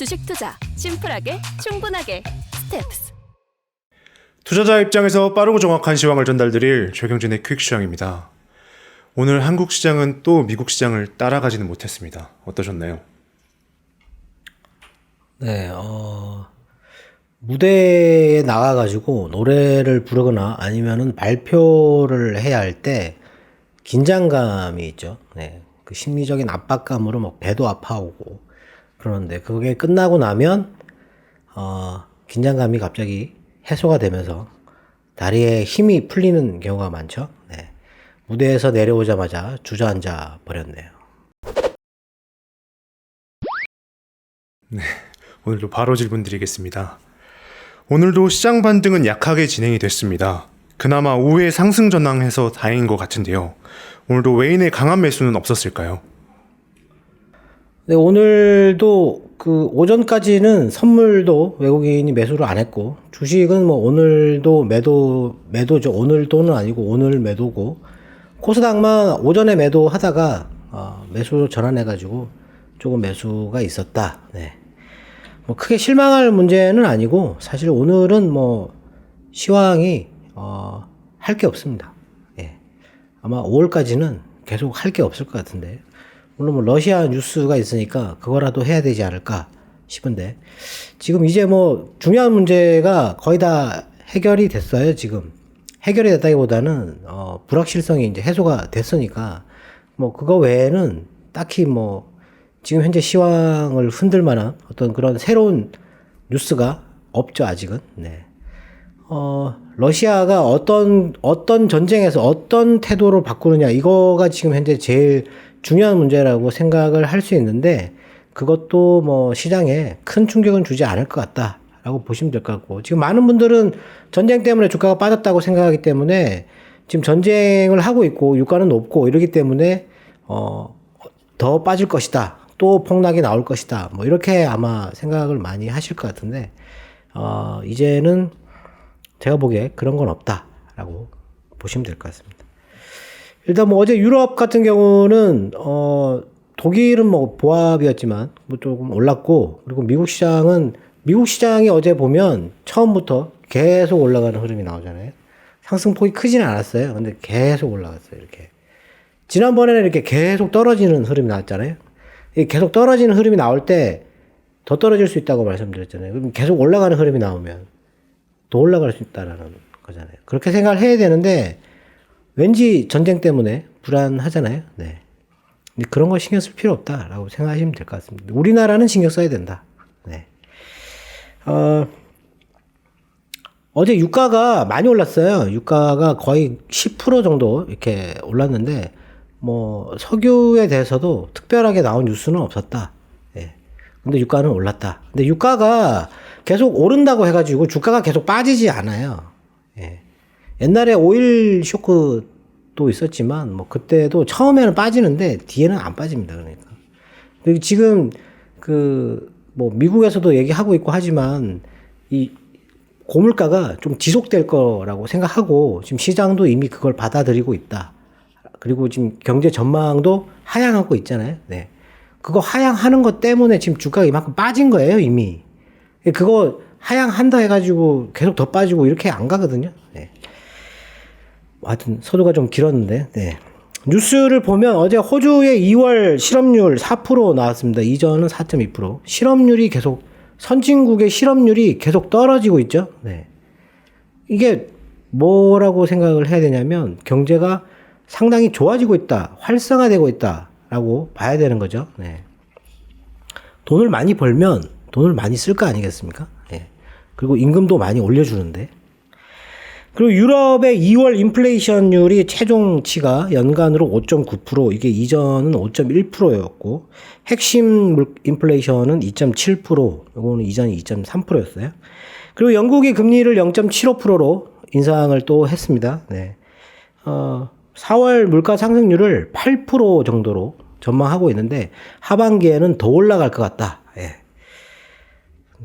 주식 투자 심플하게 충분하게 스텝스. 투자자 입장에서 빠르고 정확한 시황을 전달드릴 최경진의 퀵 시황입니다. 오늘 한국 시장은 또 미국 시장을 따라가지는 못했습니다. 어떠셨나요? 네, 어, 무대에 나가가지고 노래를 부르거나 아니면은 발표를 해야 할 때 긴장감이 있죠. 네, 그 심리적인 압박감으로 막 배도 아파오고 그러는데 그게 끝나고 나면 어, 긴장감이 갑자기 해소가 되면서 다리에 힘이 풀리는 경우가 많죠. 네, 무대에서 내려오자마자 주저앉아 버렸네요. 오늘도 바로 질문 드리겠습니다. 오늘도 시장 반등은 약하게 진행이 됐습니다. 그나마 오후에 상승 전환해서 다행인 것 같은데요. 오늘도 외인의 강한 매수는 없었을까요? 네, 오늘도 그 오전까지는 선물도 외국인이 매수를 안 했고 주식은 뭐 오늘도 매도 매도죠. 오늘도는 아니고 오늘 매도고 코스닥만 오전에 매도하다가 어, 매수로 전환해 가지고 조금 매수가 있었다. 네. 뭐 크게 실망할 문제는 아니고 사실 오늘은 뭐 시황이 어, 할 게 없습니다. 예. 아마 5월까지는 계속 할 게 없을 것 같은데 물론 뭐 러시아 뉴스가 있으니까 그거라도 해야 되지 않을까 싶은데 지금 이제 뭐 중요한 문제가 거의 다 해결이 됐어요 지금 해결이 됐다기보다는 어 불확실성이 이제 해소가 됐으니까 뭐 그거 외에는 딱히 뭐 지금 현재 시황을 흔들 만한 어떤 그런 새로운 뉴스가 없죠 아직은 네. 어, 러시아가 어떤, 어떤 전쟁에서 어떤 태도를 바꾸느냐, 이거가 지금 현재 제일 중요한 문제라고 생각을 할 수 있는데, 그것도 뭐 시장에 큰 충격은 주지 않을 것 같다라고 보시면 될 것 같고, 지금 많은 분들은 전쟁 때문에 주가가 빠졌다고 생각하기 때문에, 지금 전쟁을 하고 있고, 유가는 높고, 이러기 때문에, 어, 더 빠질 것이다. 또 폭락이 나올 것이다. 뭐, 이렇게 아마 생각을 많이 하실 것 같은데, 어, 이제는 제가 보기에 그런 건 없다라고 보시면 될 것 같습니다. 일단 뭐 어제 유럽 같은 경우는 어 독일은 뭐 보합이었지만 뭐 조금 올랐고 그리고 미국 시장은 미국 시장이 어제 보면 처음부터 계속 올라가는 흐름이 나오잖아요. 상승폭이 크지는 않았어요. 근데 계속 올라갔어요. 이렇게. 지난번에는 이렇게 계속 떨어지는 흐름이 나왔잖아요. 이 계속 떨어지는 흐름이 나올 때 더 떨어질 수 있다고 말씀드렸잖아요. 그럼 계속 올라가는 흐름이 나오면 더 올라갈 수 있다라는 거잖아요. 그렇게 생각을 해야 되는데 왠지 전쟁 때문에 불안하잖아요. 네. 그런 거 신경 쓸 필요 없다라고 생각하시면 될 것 같습니다. 우리나라는 신경 써야 된다. 네. 어, 어제 유가가 많이 올랐어요. 유가가 거의 10% 정도 이렇게 올랐는데 뭐 석유에 대해서도 특별하게 나온 뉴스는 없었다. 예. 근데 유가는 올랐다. 근데 유가가 계속 오른다고 해가지고 주가가 계속 빠지지 않아요. 예. 옛날에 오일 쇼크도 있었지만 뭐 그때도 처음에는 빠지는데 뒤에는 안 빠집니다. 그러니까. 그리고 지금 그 뭐 미국에서도 얘기하고 있고 하지만 이 고물가가 좀 지속될 거라고 생각하고 지금 시장도 이미 그걸 받아들이고 있다. 그리고 지금 경제 전망도 하향하고 있잖아요. 네. 그거 하향하는 것 때문에 지금 주가가 이만큼 빠진 거예요, 이미. 그거 하향한다 해가지고 계속 더 빠지고 이렇게 안 가거든요. 네. 하여튼 서두가 좀 길었는데, 네. 뉴스를 보면 어제 호주의 2월 실업률 4% 나왔습니다. 이전은 4.2%. 실업률이 계속, 선진국의 실업률이 계속 떨어지고 있죠. 네. 이게 뭐라고 생각을 해야 되냐면 경제가 상당히 좋아지고 있다, 활성화되고 있다라고 봐야 되는 거죠. 네. 돈을 많이 벌면 돈을 많이 쓸 거 아니겠습니까? 예. 그리고 임금도 많이 올려주는데. 그리고 유럽의 2월 인플레이션율이 최종치가 연간으로 5.9%, 이게 이전은 5.1%였고, 핵심 인플레이션은 2.7%, 이거는 이전이 2.3%였어요. 그리고 영국이 금리를 0.75%로 인상을 또 했습니다. 네. 어, 4월 물가 상승률을 8% 정도로 전망하고 있는데, 하반기에는 더 올라갈 것 같다. 예.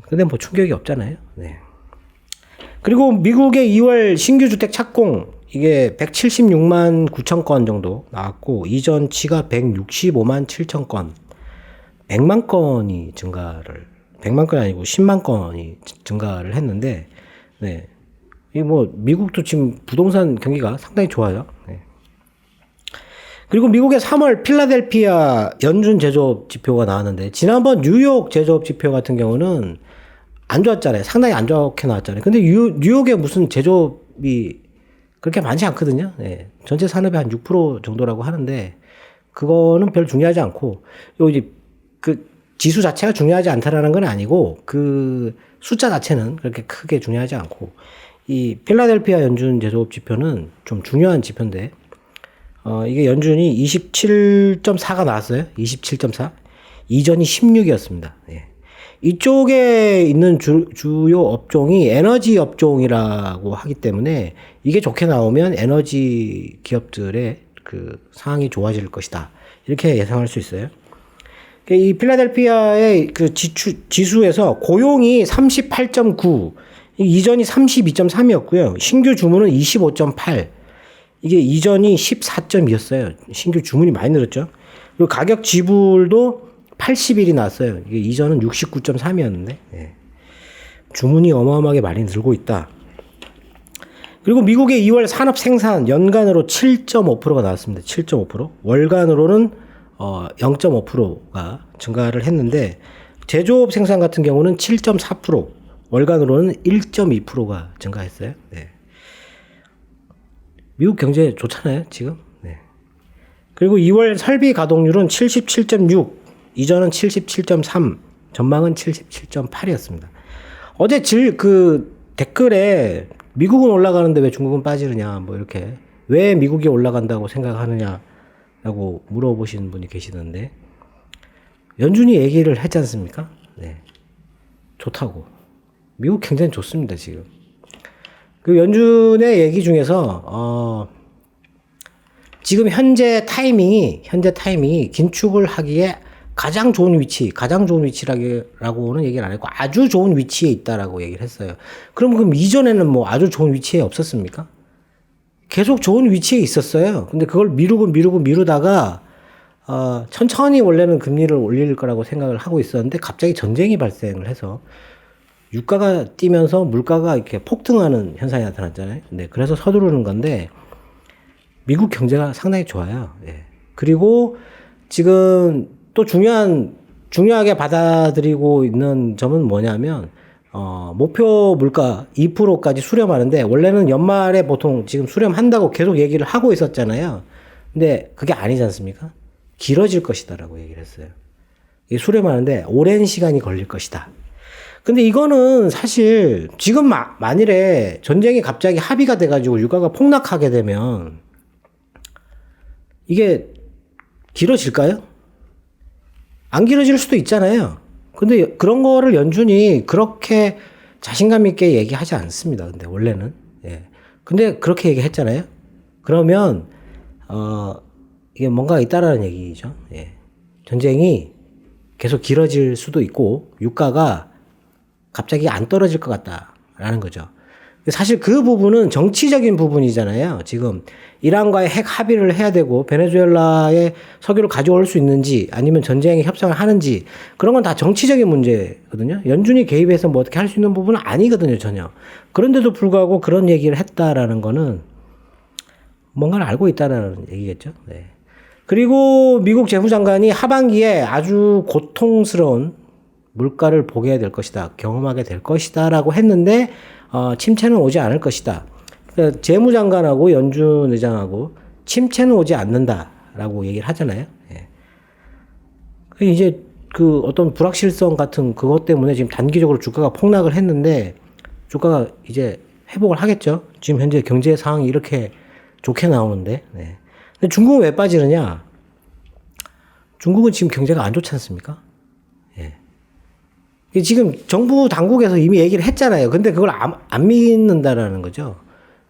근데 뭐 충격이 없잖아요. 네. 그리고 미국의 2월 신규 주택 착공 이게 176만 9천 건 정도 나왔고 이전치가 165만 7천 건, 100만 건이 증가를 100만 건이 아니고 10만 건이 증가를 했는데 네. 이 뭐 미국도 지금 부동산 경기가 상당히 좋아요. 네. 그리고 미국의 3월 필라델피아 연준 제조업 지표가 나왔는데 지난번 뉴욕 제조업 지표 같은 경우는 안 좋았잖아요. 상당히 안 좋게 나왔잖아요. 근데 뉴, 뉴욕 에 무슨 제조업이 그렇게 많지 않거든요. 예. 전체 산업의 한 6% 정도라고 하는데 그거는 별 중요하지 않고 요 이제 그 지수 자체가 중요하지 않다라는 건 아니고 그 숫자 자체는 그렇게 크게 중요하지 않고 이 필라델피아 연준 제조업 지표는 좀 중요한 지표인데 어 이게 연준이 27.4가 나왔어요. 27.4. 이전이 16이었습니다. 예. 이쪽에 있는 주, 주요 업종이 에너지 업종이라고 하기 때문에 이게 좋게 나오면 에너지 기업들의 그 상황이 좋아질 것이다. 이렇게 예상할 수 있어요. 이 필라델피아의 그 지추, 지수에서 고용이 38.9, 이전이 32.3이었고요. 신규 주문은 25.8. 이게 이전이 14.2였어요. 신규 주문이 많이 늘었죠. 그리고 가격 지불도 80일이 나왔어요. 이게 이전은 69.3이었는데. 예. 주문이 어마어마하게 많이 늘고 있다. 그리고 미국의 2월 산업 생산 연간으로 7.5%가 나왔습니다. 7.5%. 월간으로는 어 0.5%가 증가를 했는데 제조업 생산 같은 경우는 7.4%, 월간으로는 1.2%가 증가했어요. 네. 미국 경제 좋잖아요, 지금. 네. 그리고 2월 설비 가동률은 77.6, 이전은 77.3, 전망은 77.8이었습니다. 어제 질 그 댓글에 미국은 올라가는데 왜 중국은 빠지느냐, 뭐 이렇게 왜 미국이 올라간다고 생각하느냐라고 물어보시는 분이 계시는데 연준이 얘기를 했지 않습니까? 네. 좋다고. 미국 굉장히 좋습니다, 지금. 그 연준의 얘기 중에서 어 지금 현재 타이밍이 현재 타이밍이 긴축을 하기에 가장 좋은 위치, 가장 좋은 위치라고는 얘기를 안 했고 아주 좋은 위치에 있다라고 얘기를 했어요. 그럼 그럼 이전에는 뭐 아주 좋은 위치에 없었습니까? 계속 좋은 위치에 있었어요. 근데 그걸 미루고 미루고 미루다가 어, 천천히 원래는 금리를 올릴 거라고 생각을 하고 있었는데 갑자기 전쟁이 발생을 해서 유가가 뛰면서 물가가 이렇게 폭등하는 현상이 나타났잖아요. 네, 그래서 서두르는 건데 미국 경제가 상당히 좋아요. 예. 그리고 지금 또 중요한 중요하게 받아들이고 있는 점은 뭐냐면 어, 목표 물가 2%까지 수렴하는데 원래는 연말에 보통 지금 수렴한다고 계속 얘기를 하고 있었잖아요. 근데 그게 아니지 않습니까? 길어질 것이다라고 얘기를 했어요. 이 수렴하는데 오랜 시간이 걸릴 것이다. 근데 이거는 사실 지금 마, 만일에 전쟁이 갑자기 합의가 돼가지고 유가가 폭락하게 되면 이게 길어질까요? 안 길어질 수도 있잖아요. 근데 그런 거를 연준이 그렇게 자신감 있게 얘기하지 않습니다. 근데 원래는. 예. 근데 그렇게 얘기했잖아요. 그러면 어 이게 뭔가 있다라는 얘기죠. 예. 전쟁이 계속 길어질 수도 있고 유가가 갑자기 안 떨어질 것 같다라는 거죠. 사실 그 부분은 정치적인 부분이잖아요. 지금 이란과의 핵 합의를 해야 되고 베네수엘라의 석유를 가져올 수 있는지 아니면 전쟁에 협상을 하는지 그런 건 다 정치적인 문제거든요. 연준이 개입해서 뭐 어떻게 할 수 있는 부분은 아니거든요, 전혀. 그런데도 불구하고 그런 얘기를 했다라는 거는 뭔가를 알고 있다라는 얘기겠죠. 네. 그리고 미국 재무장관이 하반기에 아주 고통스러운 물가를 보게 될 것이다. 경험하게 될 것이다라고 했는데 어, 침체는 오지 않을 것이다. 그러니까 재무장관하고 연준 의장하고 침체는 오지 않는다라고 얘기를 하잖아요. 예. 그 이제 그 어떤 불확실성 같은 그것 때문에 지금 단기적으로 주가가 폭락을 했는데 주가가 이제 회복을 하겠죠. 지금 현재 경제 상황이 이렇게 좋게 나오는데. 네. 근데 중국은 왜 빠지느냐? 중국은 지금 경제가 안 좋지 않습니까? 지금 정부 당국에서 이미 얘기를 했잖아요. 근데 그걸 안, 안 믿는다라는 거죠.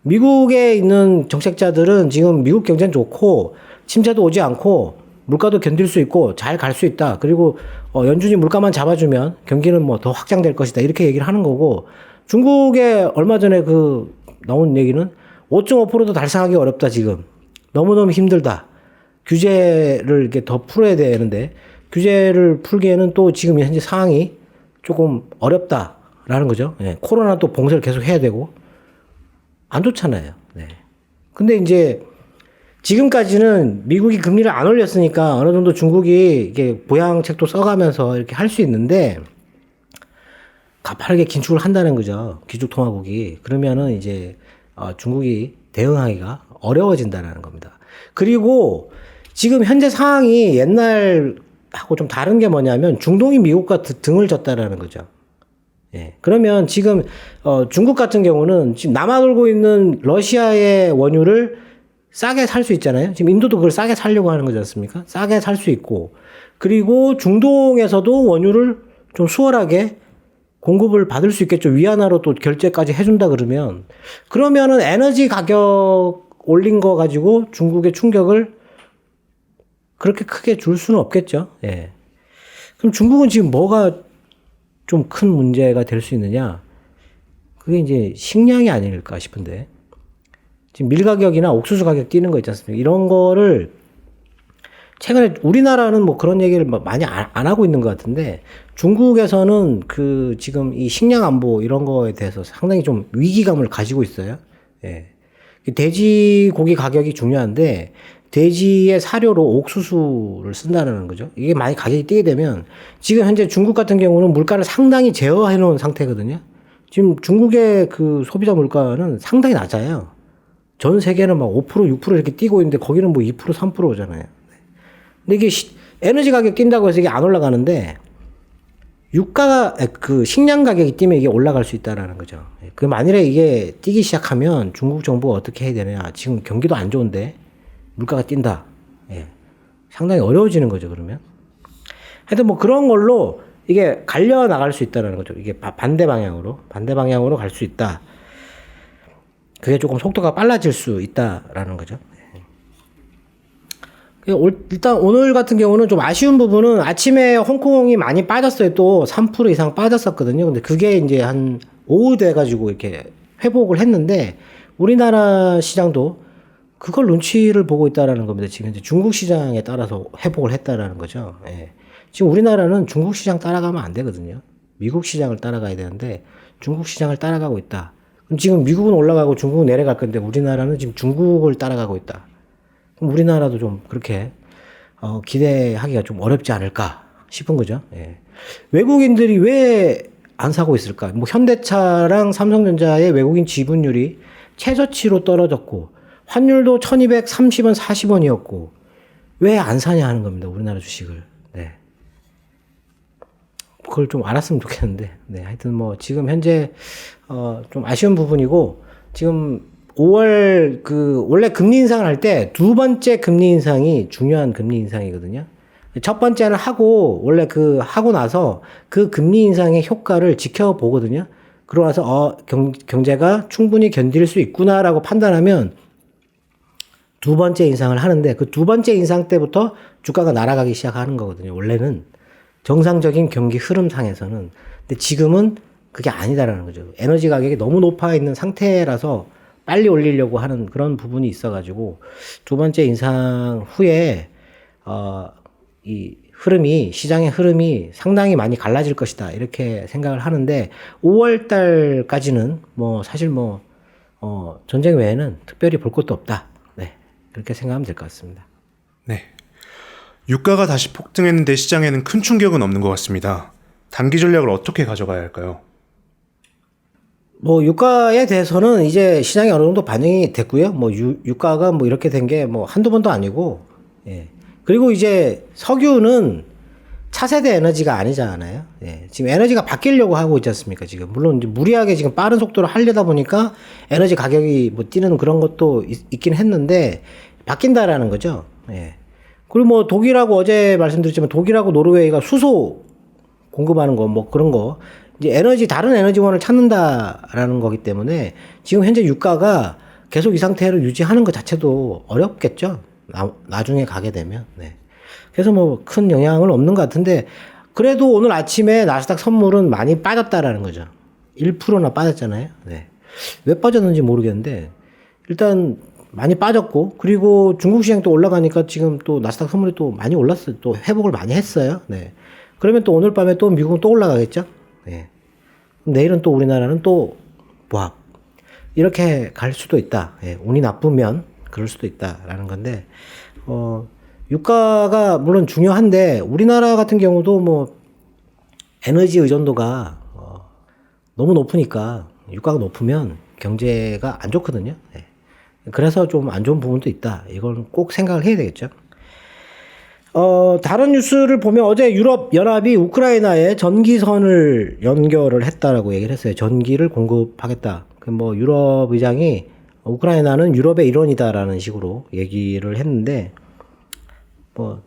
미국에 있는 정책자들은 지금 미국 경제는 좋고 침체도 오지 않고 물가도 견딜 수 있고 잘 갈 수 있다. 그리고 어, 연준이 물가만 잡아주면 경기는 뭐 더 확장될 것이다. 이렇게 얘기를 하는 거고 중국에 얼마 전에 그 나온 얘기는 5.5%도 달성하기 어렵다 지금 너무너무 힘들다. 규제를 이렇게 더 풀어야 되는데 규제를 풀기에는 또 지금 현재 상황이 조금 어렵다라는 거죠. 예, 코로나 또 봉쇄를 계속 해야 되고 안 좋잖아요. 네. 근데 이제 지금까지는 미국이 금리를 안 올렸으니까 어느 정도 중국이 이게 보양책도 써가면서 이렇게 할 수 있는데 가파르게 긴축을 한다는 거죠. 기축통화국이. 그러면은 이제 어, 중국이 대응하기가 어려워진다는 겁니다. 그리고 지금 현재 상황이 옛날 하고 좀 다른 게 뭐냐면 중동이 미국과 드- 등을 졌다라는 거죠. 예. 그러면 지금 어, 중국 같은 경우는 지금 남아 돌고 있는 러시아의 원유를 싸게 살 수 있잖아요. 지금 인도도 그걸 싸게 살려고 하는 거지 않습니까? 싸게 살 수 있고 그리고 중동에서도 원유를 좀 수월하게 공급을 받을 수 있겠죠. 위안화로 또 결제까지 해준다 그러면 그러면은 에너지 가격 올린 거 가지고 중국의 충격을 그렇게 크게 줄 수는 없겠죠. 예. 그럼 중국은 지금 뭐가 좀 큰 문제가 될 수 있느냐? 그게 이제 식량이 아닐까 싶은데. 지금 밀 가격이나 옥수수 가격 뛰는 거 있지 않습니까? 이런 거를 최근에 우리나라는 뭐 그런 얘기를 막 많이 안, 안 하고 있는 것 같은데 중국에서는 그 지금 이 식량 안보 이런 거에 대해서 상당히 좀 위기감을 가지고 있어요. 예. 그 돼지 고기 가격이 중요한데 돼지의 사료로 옥수수를 쓴다는 거죠. 이게 많이 가격이 뛰게 되면 지금 현재 중국 같은 경우는 물가를 상당히 제어해 놓은 상태거든요. 지금 중국의 그 소비자 물가는 상당히 낮아요. 전 세계는 막 5% 6% 이렇게 뛰고 있는데 거기는 뭐 2% 3%잖아요. 근데 이게 시- 에너지 가격 뛴다고 해서 이게 안 올라가는데 유가가 에, 그 식량 가격이 뛰면 이게 올라갈 수 있다라는 거죠. 예, 그 만일에 이게 뛰기 시작하면 중국 정부가 어떻게 해야 되냐? 지금 경기도 안 좋은데 물가가 뛴다. 예. 상당히 어려워지는 거죠. 그러면 하여튼 뭐 그런 걸로 이게 갈려 나갈 수 있다라는 거죠. 이게 바- 반대 방향으로 반대 방향으로 갈 수 있다. 그게 조금 속도가 빨라질 수 있다라는 거죠. 그 올- 일단 오늘 같은 경우는 좀 아쉬운 부분은 아침에 홍콩이 많이 빠졌어요. 또 3% 이상 빠졌었거든요. 근데 그게 이제 한 오후 돼가지고 이렇게 회복을 했는데 우리나라 시장도 그걸 눈치를 보고 있다라는 겁니다. 지금 이제 중국 시장에 따라서 회복을 했다라는 거죠. 예. 지금 우리나라는 중국 시장 따라가면 안 되거든요. 미국 시장을 따라가야 되는데 중국 시장을 따라가고 있다. 그럼 지금 미국은 올라가고 중국은 내려갈 건데 우리나라는 지금 중국을 따라가고 있다. 그럼 우리나라도 좀 그렇게 어, 기대하기가 좀 어렵지 않을까 싶은 거죠. 예. 외국인들이 왜 안 사고 있을까? 뭐 현대차랑 삼성전자의 외국인 지분율이 최저치로 떨어졌고 환율도 1230원, 40원이었고 왜 안 사냐 하는 겁니다. 우리나라 주식을. 네. 그걸 좀 알았으면 좋겠는데. 네. 하여튼 뭐 지금 현재 어, 좀 아쉬운 부분이고 지금 5월 그 원래 금리 인상을 할 때 두 번째 금리 인상이 중요한 금리 인상이거든요. 첫 번째는 하고 원래 그 하고 나서 그 금리 인상의 효과를 지켜보거든요. 그러고 나서 어 경, 경제가 충분히 견딜 수 있구나라고 판단하면 두 번째 인상을 하는데 그 두 번째 인상 때부터 주가가 날아가기 시작하는 거거든요. 원래는 정상적인 경기 흐름상에서는 근데 지금은 그게 아니다라는 거죠. 에너지 가격이 너무 높아 있는 상태라서 빨리 올리려고 하는 그런 부분이 있어가지고 두 번째 인상 후에 어, 이 흐름이 시장의 흐름이 상당히 많이 갈라질 것이다 이렇게 생각을 하는데 5월 달까지는 뭐 사실 뭐 어, 전쟁 외에는 특별히 볼 것도 없다. 네 그렇게 생각하면 될 것 같습니다. 네. 유가가 다시 폭등했는데 시장에는 큰 충격은 없는 것 같습니다. 단기 전략을 어떻게 가져가야 할까요? 뭐 유가에 대해서는 이제 시장에 어느 정도 반영이 됐고요. 뭐 유, 유가가 뭐 이렇게 된 게 뭐 한두 번도 아니고 예. 그리고 이제 석유는 차세대 에너지가 아니잖아요. 예. 지금 에너지가 바뀌려고 하고 있지 않습니까? 지금 물론 이제 무리하게 지금 빠른 속도로 하려다 보니까 에너지 가격이 뭐 뛰는 그런 것도 있, 긴 했는데 바뀐다라는 거죠. 예. 그리고 뭐 독일하고 어제 말씀드렸지만 독일하고 노르웨이가 수소 공급하는 거 뭐 그런 거 이제 에너지 다른 에너지원을 찾는다라는 거기 때문에 지금 현재 유가가 계속 이 상태를 유지하는 것 자체도 어렵겠죠. 나, 나중에 가게 되면. 네. 그래서 뭐 큰 영향은 없는 것 같은데 그래도 오늘 아침에 나스닥 선물은 많이 빠졌다라는 거죠. 1%나 빠졌잖아요. 네. 왜 빠졌는지 모르겠는데 일단 많이 빠졌고 그리고 중국 시장 또 올라가니까 지금 또 나스닥 선물이 또 많이 올랐어요. 또 회복을 많이 했어요. 네. 그러면 또 오늘 밤에 또 미국은 또 올라가겠죠. 예. 내일은 또 우리나라는 또 보합. 이렇게 갈 수도 있다. 예. 운이 나쁘면 그럴 수도 있다라는 건데, 어, 유가가 물론 중요한데, 우리나라 같은 경우도 뭐, 에너지 의존도가 어, 너무 높으니까, 유가가 높으면 경제가 안 좋거든요. 예. 그래서 좀 안 좋은 부분도 있다. 이건 꼭 생각을 해야 되겠죠. 어, 다른 뉴스를 보면 어제 유럽 연합이 우크라이나에 전기선을 연결을 했다라고 얘기를 했어요. 전기를 공급하겠다. 그 뭐 유럽 의장이 우크라이나는 유럽의 일원이다라는 식으로 얘기를 했는데 뭐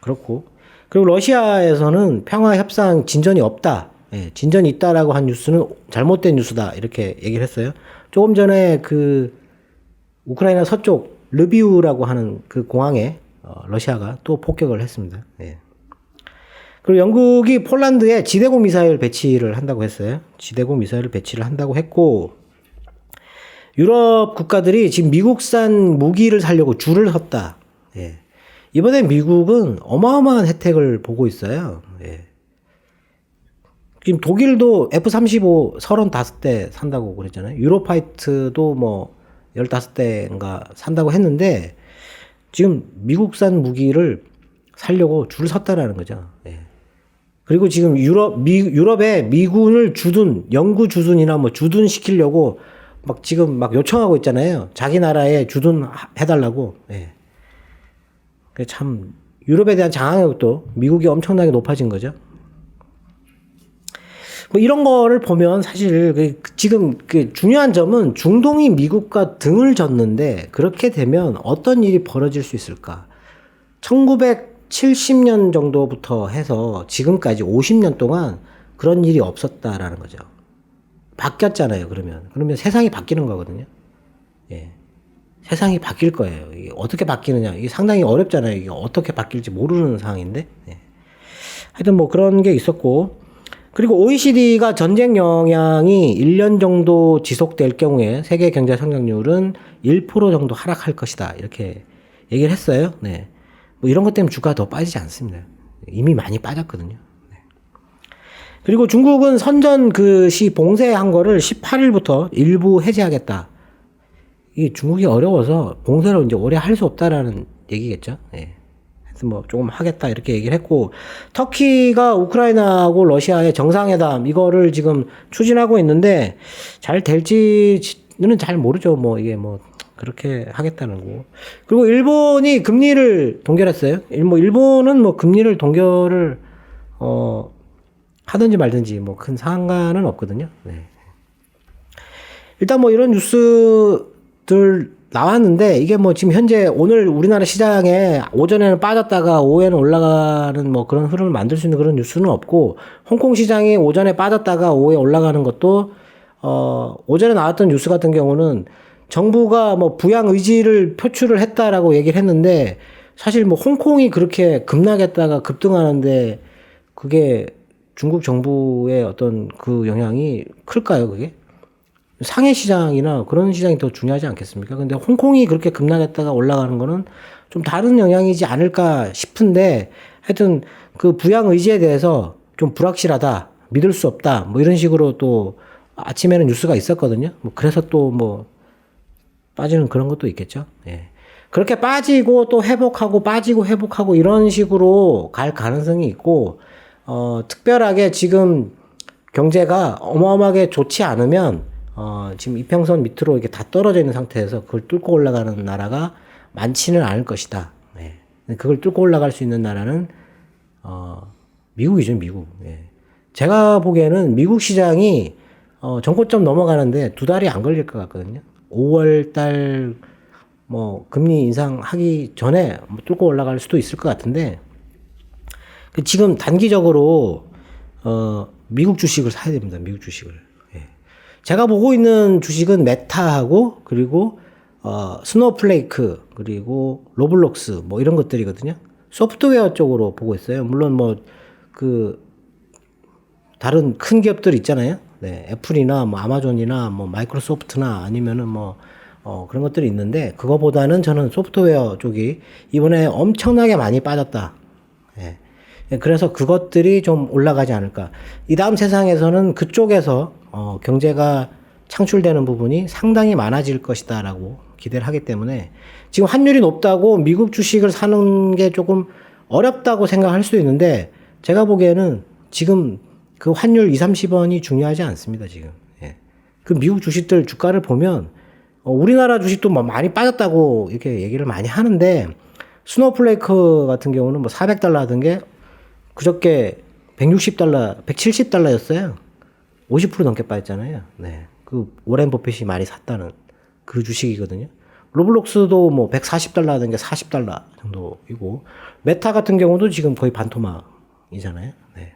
그렇고 그리고 러시아에서는 평화 협상 진전이 없다. 예, 진전이 있다라고 한 뉴스는 잘못된 뉴스다. 이렇게 얘기를 했어요. 조금 전에 그 우크라이나 서쪽 르비우라고 하는 그 공항에 어, 러시아가 또 폭격을 했습니다. 예. 그리고 영국이 폴란드에 지대공 미사일 배치를 한다고 했어요. 지대공 미사일을 배치를 한다고 했고 유럽 국가들이 지금 미국산 무기를 살려고 줄을 섰다. 예. 이번에 미국은 어마어마한 혜택을 보고 있어요. 예. 지금 독일도 F-35 35대 산다고 그랬잖아요. 유로파이트도 뭐 15대인가 산다고 했는데 지금 미국산 무기를 살려고 줄을 섰다라는 거죠. 예. 그리고 지금 유럽 미, 유럽에 미군을 주둔 영구 주둔이나 뭐 주둔 시키려고 막 지금 막 요청하고 있잖아요. 자기 나라에 주둔 해 달라고. 예. 그참 유럽에 대한 장악력도 미국이 엄청나게 높아진 거죠. 뭐 이런 거를 보면 사실 그 지금 그 중요한 점은 중동이 미국과 등을 졌는데 그렇게 되면 어떤 일이 벌어질 수 있을까? 1970년 정도부터 해서 지금까지 50년 동안 그런 일이 없었다라는 거죠. 바뀌었잖아요, 그러면. 그러면 세상이 바뀌는 거거든요. 예. 세상이 바뀔 거예요. 이게 어떻게 바뀌느냐. 이게 상당히 어렵잖아요. 이게 어떻게 바뀔지 모르는 상황인데. 예. 하여튼 뭐 그런 게 있었고. 그리고 OECD가 전쟁 영향이 1년 정도 지속될 경우에 세계 경제 성장률은 1% 정도 하락할 것이다. 이렇게 얘기를 했어요. 네. 뭐 이런 것 때문에 주가가 더 빠지지 않습니다. 이미 많이 빠졌거든요. 네. 그리고 중국은 선전 그 시 봉쇄한 거를 18일부터 일부 해제하겠다. 이게 중국이 어려워서 봉쇄를 이제 오래 할 수 없다라는 얘기겠죠. 예. 그래서 뭐 조금 하겠다 이렇게 얘기를 했고 터키가 우크라이나하고 러시아의 정상회담 이거를 지금 추진하고 있는데 잘 될지는 잘 모르죠. 뭐 이게 뭐 그렇게 하겠다는 거. 그리고 일본이 금리를 동결했어요. 일- 뭐 일본은 뭐 금리를 동결을 어 하든지 말든지 뭐 큰 상관은 없거든요. 네. 일단 뭐 이런 뉴스들 나왔는데 이게 뭐 지금 현재 오늘 우리나라 시장에 오전에는 빠졌다가 오후에는 올라가는 뭐 그런 흐름을 만들 수 있는 그런 뉴스는 없고 홍콩 시장이 오전에 빠졌다가 오후에 올라가는 것도 어 오전에 나왔던 뉴스 같은 경우는 정부가 뭐 부양 의지를 표출을 했다라고 얘기를 했는데 사실 뭐 홍콩이 그렇게 급락했다가 급등하는데 그게 중국 정부의 어떤 그 영향이 클까요, 그게? 상해 시장이나 그런 시장이 더 중요하지 않겠습니까? 근데 홍콩이 그렇게 급락했다가 올라가는 거는 좀 다른 영향이지 않을까 싶은데 하여튼 그 부양 의지에 대해서 좀 불확실하다, 믿을 수 없다, 뭐 이런 식으로 또 아침에는 뉴스가 있었거든요. 뭐 그래서 또 뭐 빠지는 그런 것도 있겠죠. 예. 그렇게 빠지고 또 회복하고 빠지고 회복하고 이런 식으로 갈 가능성이 있고 어, 특별하게 지금 경제가 어마어마하게 좋지 않으면 어, 지금 이평선 밑으로 이렇게 다 떨어져 있는 상태에서 그걸 뚫고 올라가는 나라가 많지는 않을 것이다. 네. 근데 그걸 뚫고 올라갈 수 있는 나라는 어, 미국이죠, 미국. 예. 제가 보기에는 미국 시장이 어, 정고점 넘어가는데 두 달이 안 걸릴 것 같거든요. 5월 달 뭐 금리 인상하기 전에 뭐 뚫고 올라갈 수도 있을 것 같은데 그 지금 단기적으로 어 미국 주식을 사야 됩니다. 미국 주식을. 예. 제가 보고 있는 주식은 메타하고 그리고 어 스노우플레이크 그리고 로블록스 뭐 이런 것들이거든요. 소프트웨어 쪽으로 보고 있어요. 물론 뭐 그 다른 큰 기업들 있잖아요. 네, 애플이나 뭐 아마존이나 뭐 마이크로소프트나 아니면은 뭐 어, 그런 것들이 있는데 그거보다는 저는 소프트웨어 쪽이 이번에 엄청나게 많이 빠졌다. 예. 예, 그래서 그것들이 좀 올라가지 않을까. 이 다음 세상에서는 그쪽에서 어, 경제가 창출되는 부분이 상당히 많아질 것이다라고 기대를 하기 때문에 지금 환율이 높다고 미국 주식을 사는 게 조금 어렵다고 생각할 수도 있는데 제가 보기에는 지금 그 환율 2, 30원이 중요하지 않습니다, 지금. 예. 그 미국 주식들 주가를 보면 어, 우리나라 주식도 뭐 많이 빠졌다고 이렇게 얘기를 많이 하는데 스노플레이크 같은 경우는 뭐 400달러 하던 게 그저께 160달러, 170달러였어요. 50% 넘게 빠졌잖아요. 네. 그 오렌 버핏이 많이 샀다는 그 주식이거든요. 로블록스도 뭐 140달러 하던 게 40달러 정도이고 메타 같은 경우도 지금 거의 반토막이잖아요. 네.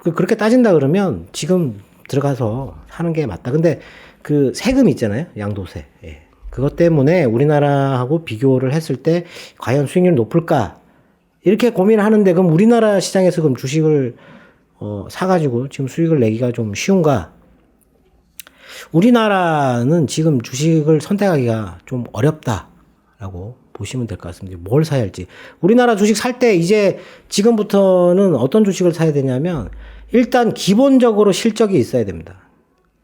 그 그렇게 따진다 그러면 지금 들어가서 하는 게 맞다. 근데 그 세금 있잖아요. 양도세. 예. 그것 때문에 우리나라하고 비교를 했을 때 과연 수익률이 높을까? 이렇게 고민하는데 그럼 우리나라 시장에서 그럼 주식을 어, 사가지고 지금 수익을 내기가 좀 쉬운가? 우리나라는 지금 주식을 선택하기가 좀 어렵다라고 보시면 될 것 같습니다. 뭘 사야 할지. 우리나라 주식 살 때 이제 지금부터는 어떤 주식을 사야 되냐면 일단 기본적으로 실적이 있어야 됩니다.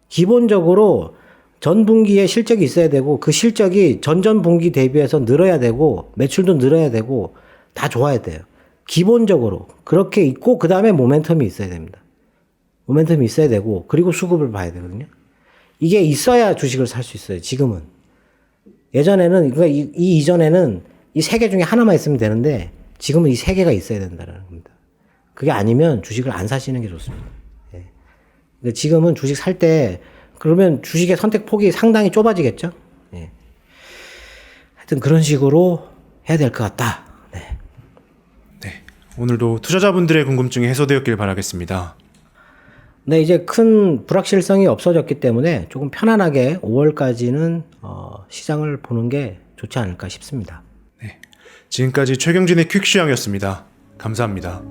기본적으로 전 분기에 실적이 있어야 되고 그 실적이 전전 분기 대비해서 늘어야 되고 매출도 늘어야 되고 다 좋아야 돼요. 기본적으로 그렇게 있고 그 다음에 모멘텀이 있어야 됩니다. 모멘텀이 있어야 되고 그리고 수급을 봐야 되거든요. 이게 있어야 주식을 살 수 있어요. 지금은 예전에는 그러니까 이, 이 이전에는 이 세 개 중에 하나만 있으면 되는데 지금은 이 세 개가 있어야 된다는 겁니다. 그게 아니면 주식을 안 사시는 게 좋습니다. 예. 근데 지금은 주식 살 때 그러면 주식의 선택 폭이 상당히 좁아지겠죠. 예. 하여튼 그런 식으로 해야 될 것 같다. 네. 네. 오늘도 투자자분들의 궁금증이 해소되었길 바라겠습니다. 네, 이제 큰 불확실성이 없어졌기 때문에 조금 편안하게 5월까지는 어, 시장을 보는 게 좋지 않을까 싶습니다. 지금까지 최경진의 퀵시황이었습니다. 감사합니다.